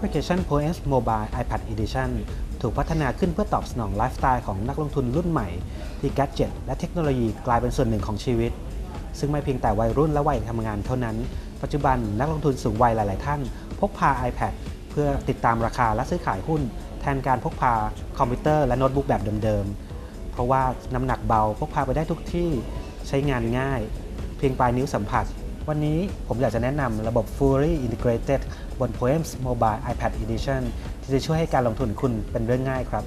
พลิเคชัน ProS Mobile iPad Edition ถูกพัฒนาขึ้นเพื่อตอบสนองไลฟ์สไตล์ของนักลงทุนรุ่นใหม่ ที่แกดเจ็ตและเทคโนโลยีกลายเป็นส่วนหนึ่งของชีวิต ซึ่งไม่เพียงแต่วัยรุ่นและวัยทำงานเท่านั้น ปัจจุบันนักลงทุนสูงวัยหลาย ๆ ท่าน พกพา iPad เพื่อติดตามราคาและซื้อขายหุ้น แทนการพกพาคอมพิวเตอร์และโน้ตบุ๊กแบบเดิม ๆ เพราะว่าน้ำหนักเบาพกพาไปได้ทุกที่ใช้งานง่าย เพียงปลายนิ้วสัมผัส วันนี้ผมอยากจะแนะนำระบบ Fully Integrated บน Poems Mobile iPad Edition ที่จะช่วยให้การลงทุนคุณเป็นเรื่องง่ายครับ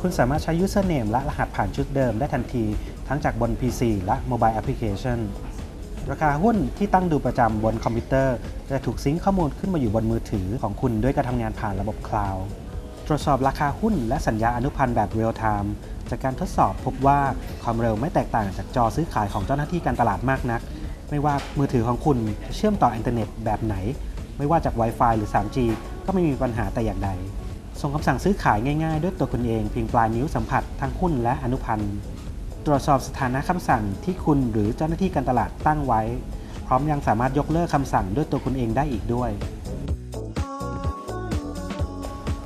คุณสามารถใช้ username และรหัสผ่านชุดเดิมได้ทันที ทั้งจากบน PC และ Mobile Application ราคาหุ้นที่ตั้งดูประจำบนคอมพิวเตอร์ จะถูกซิงค์ข้อมูลขึ้นมาอยู่บนมือถือของคุณด้วยการทำงานผ่านระบบคลาวด์ ตรวจสอบราคาหุ้นและสัญญาอนุพันธ์แบบเรียลไทม์จากการทดสอบพบว่าความเร็วไม่แตกต่างจากจอซื้อขายของเจ้าหน้าที่การตลาดมากนัก ไม่ว่ามือถือของคุณจะเชื่อมต่ออินเทอร์เน็ตแบบไหน ไม่ว่าจาก Wi-Fi หรือ 3G ก็ไม่มีปัญหาแต่อย่างใด ส่งคำสั่งซื้อขายง่ายๆ ด้วยตัวคุณเองเพียงปลายนิ้วสัมผัสทั้งหุ้นและอนุพันธ์ ตรวจสอบสถานะคำสั่งที่คุณหรือเจ้าหน้าที่การตลาดตั้งไว้ พร้อมยังสามารถยกเลิกคำสั่งด้วยตัวคุณเองได้อีกด้วย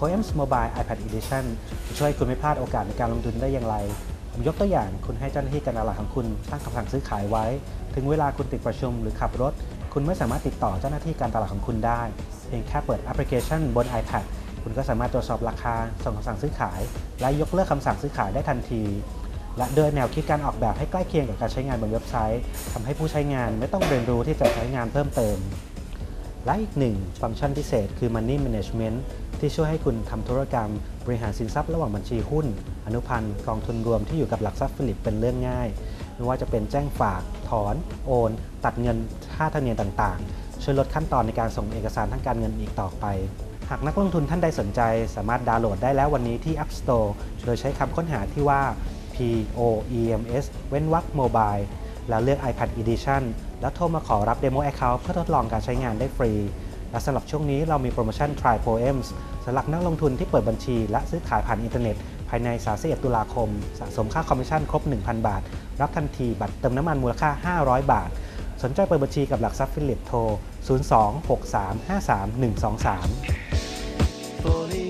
Poems Mobile iPad Edition จะช่วยให้คุณไม่พลาดโอกาสในการลงทุนได้อย่างไร ผมยกตัวอย่างคุณให้เจ้าหน้าที่การตลาดของคุณตั้งคำสั่งซื้อขายไว้ ถึงเวลาคุณติดประชุมหรือขับรถ คุณไม่สามารถติดต่อเจ้าหน้าที่การตลาดของคุณได้ เพียงแค่เปิดแอปพลิเคชันบน iPad คุณก็สามารถตรวจสอบราคา ส่งคำสั่งซื้อขาย และยกเลิกคำสั่งซื้อขายได้ทันที และโดยแนวคิดการออกแบบให้ใกล้เคียงกับการใช้งานบนเว็บไซต์ทำให้ผู้ใช้งานไม่ต้องเรียนรู้ที่จะใช้งานเพิ่มเติมและอีกหนึ่งฟังก์ชันพิเศษคือ Money Management ที่ช่วยให้คุณทำธุรกรรม บริหารสินทรัพย์ระหว่างบัญชีหุ้น อนุพันธ์กองทุนรวมที่อยู่กับหลักทรัพย์ฟิลิปเป็นเรื่องง่าย ไม่ว่าจะเป็นแจ้งฝาก ถอน โอน ตัดเงินค่าธรรมเนียมต่างๆ ช่วยลดขั้นตอนในการส่งเอกสารทางการเงินอีกต่อไป หากนักลงทุนท่านใดสนใจ สามารถดาวน์โหลดได้แล้ววันนี้ที่ App Store โดยใช้คำค้นหาที่ว่า POEMS เว้นวรรค Mobile แล้วเลือก iPad Edition แล้วโทรมาขอรับ Demo Account เพื่อทดลองการใช้งานได้ฟรี และสำหรับช่วงนี้เรามีโปรโมชั่น Try Poems สำหรับนักลงทุนที่เปิดบัญชี และซื้อขายผ่านอินเทอร์เน็ต ภายใน31ตุลาคม สะสมค่าคอมมิชชั่นครบ 1,000 บาท รับทันทีบัตรเติมน้ำมันมูลค่า 500 บาท สนใจเปิดบัญชีกับหลักทรัพย์ฟิลิปโทร 02 63 53 123